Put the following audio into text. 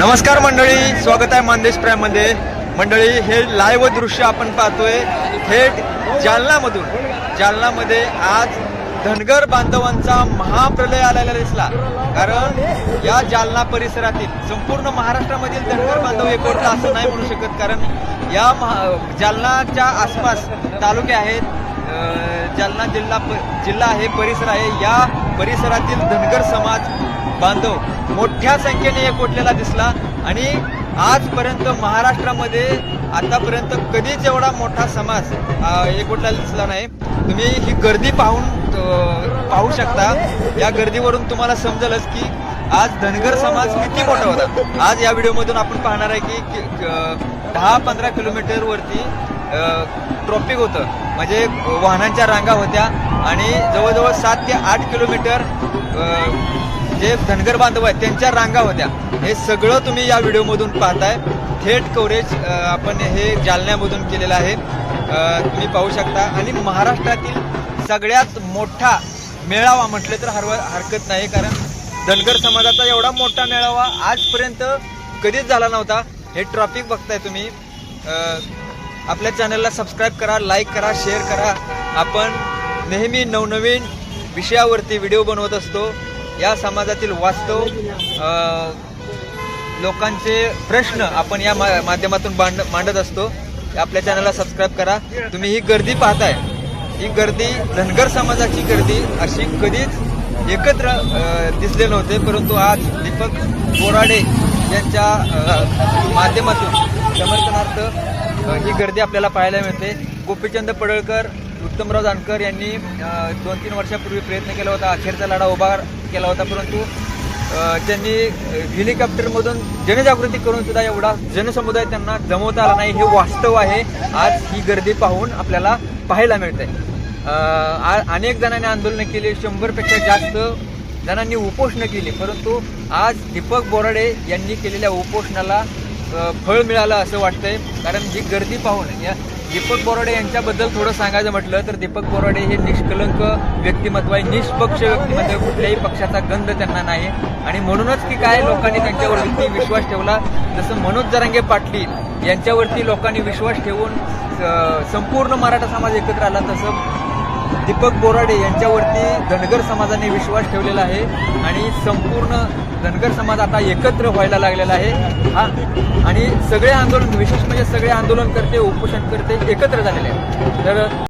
नमस्कार मंडळी स्वागत आहे मानदेश प्रायमध्ये. मंडळी हे लाईव्ह दृश्य आपण पाहतोय. थेट जालनामधून. जालनामध्ये आज धनगर बांधवांचा महाप्रलय आलेला दिसला. कारण या जालना परिसरातील संपूर्ण महाराष्ट्रामधील धनगर बांधव एकवटला असं नाही म्हणू शकत. कारण या महा जालनाच्या आसपास तालुके आहेत. जालना जिल्हा प- जिल्हा आहे परिसर आहे. या परिसरातील धनगर समाज बांधव मोठ्या संख्येने एकवटलेला दिसला आणि आजपर्यंत महाराष्ट्रामध्ये आतापर्यंत कधीच एवढा मोठा समाज अ, दिसला नाही. तुम्ही ही गर्दी पाहून पाहू शकता. या गर्दीवरून तुम्हाला समजेलच की आज धनगर समाज किती मोठा होता. आज या व्हिडिओमधून आपण पाहणार आहे की दहा पंधरा किलोमीटरवरती ट्रॉफिक होतं. म्हणजे वाहनांच्या रांगा होत्या आणि जवळजवळ सात ते आठ किलोमीटर जे धनगर बांधव आहेत त्यांच्या रांगा होत्या. हे सगळं तुम्ही या व्हिडिओमधून पाहताय. थेट कव्हरेज आपण हे जालन्यामधून केलेलं आहे. तुम्ही पाहू शकता. आणि महाराष्ट्रातील सगळ्यात मोठा मेळावा म्हटलं तर हरव हरकत नाही कारण धनगर समाजाचा एवढा मोठा मेळावा आजपर्यंत कधीच झाला नव्हता. हे ट्रॉफिक बघताय तुम्ही. आपल्या चॅनलला सबस्क्राईब करा लाईक करा शेअर करा. आपण नेहमी नवनवीन विषयावरती व्हिडिओ बनवत असतो. या समाजातील वास्तव लोकांचे प्रश्न आपण या मा- माध्यमातून मांड मांडत असतो. आपल्या चॅनलला सबस्क्राईब करा. तुम्ही ही गर्दी पाहताय. ही गर्दी धनगर समाजाची गर्दी अशी कधीच एकत्र दिसले नव्हते. परंतु आज दीपक बोराडे यांच्या माध्यमातून समर्थनार्थ ही गर्दी आपल्याला पाहायला मिळते. गोपीचंद पडळकर उत्तमराव जानकर यांनी दोन तीन वर्षापूर्वी प्रयत्न केला होता अखेरचा लढा उभा केला होता परंतु त्यांनी हेलिकॉप्टरमधून जनजागृती करून सुद्धा एवढा जनसमुदाय त्यांना जमवता आला नाही. हे वास्तव आहे. आज ही गर्दी पाहून आपल्याला पाहायला मिळते अनेक जणांनी आंदोलनं केली शंभरपेक्षा जास्त जणांनी उपोषणं केली परंतु आज दीपक बोराडे यांनी केलेल्या उपोषणाला फळ मिळालं असं वाटतंय. कारण जी गर्दी पाहून या दीपक बोराडे यांच्याबद्दल थोडं सांगायचं म्हटलं तर दीपक बोराडे हे निष्कलंक व्यक्तिमत्व आहे. निष्पक्ष व्यक्तिमत्व कुठल्याही पक्षाचा गंध त्यांना नाही. आणि म्हणूनच की काय लोकांनी त्यांच्यावरती विश्वास ठेवला जसं मनोज जरांगे पाटील यांच्यावरती लोकांनी विश्वास ठेवून संपूर्ण मराठा समाज एकत्र आला तसं दीपक बोराडे यांच्यावरती धनगर समाजाने विश्वास ठेवलेला आहे आणि संपूर्ण धनगर समाज आता एकत्र व्हायला लागलेला आहे. हा आणि सगळे आंदोलन विशेष म्हणजे सगळे आंदोलन करते उपोषण करते एकत्र झालेले आहेत. तर